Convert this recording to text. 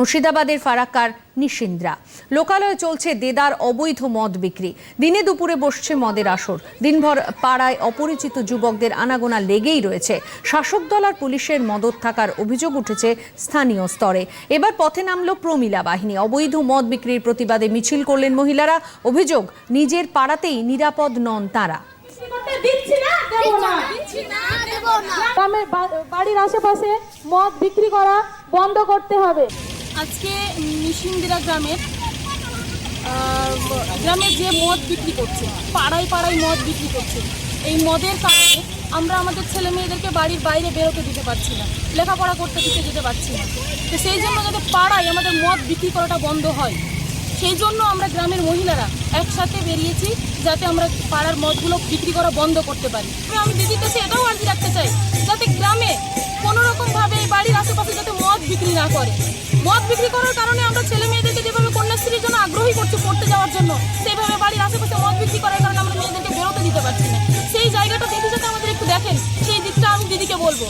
মুর্শিদাবাদের ফারাক্কার নিশিন্দ্রা। লোকালয়ে চলছে দেদার অবৈধ মদ বিক্রি। দিনে দুপুরে বসছে মদের আসর। দিনভর পাড়ায় অপরিচিত যুবকদের আনাগোনা লেগেই রয়েছে। শাসক দল আর পুলিশের মদত থাকার অভিযোগ উঠেছে স্থানীয় স্তরে। এবার পথে নামলো প্রমিলা বাহিনী। অবৈধ মদ বিক্রির প্রতিবাদে মিছিল করলেন মহিলারা। অভিযোগ নিজের পাড়াতেই নিরাপদ নন তারা। করতে দিচ্ছি না দেবো না। দিচ্ছি না দেব না। গ্রামের বাড়ির আশেপাশে মদ বিক্রি করা বন্ধ করতে হবে। আজকে নিশিন্দিরা গ্রামের গ্রামে যে মদ বিক্রি করছে, পাড়ায় পাড়ায় মদ বিক্রি করছে, এই মদের কারণে আমরা আমাদের ছেলে মেয়েদেরকে বাড়ির বাইরে বেরোতে দিতে পারছি না, লেখাপড়া করতে দিতে যেতে পারছি না। তো সেই জন্য যাতে পাড়ায় আমাদের মদ বিক্রি করাটা বন্ধ হয়। সেই জন্য আমরা গ্রামের মহিলারা একসাথে বেরিয়েছি, যাতে আমরা পাড়ার মদগুলো বিক্রি করা বন্ধ করতে পারি। আমি দিদির কাছে এটাও আর্জি রাখতে চাই, যাতে গ্রামে কোনো রকমভাবে এই বাড়ির আশেপাশে যাতে বিক্রি না করে। মদ বিক্রি করার কারণে আমরা ছেলে মেয়েদেরকে যেভাবে কন্যাশ্রীর জন্য আগ্রহী করছি পড়তে যাওয়ার জন্য, সেইভাবে বাড়ির আশেপাশে মদ বিক্রি করার কারণে আমরা মেয়েদেরকে বেরোতে দিতে পারছি না। সেই জায়গাটা দিদি যাতে আমাদের একটু দেখেন, সেই দিকটা আমি দিদিকে বলব।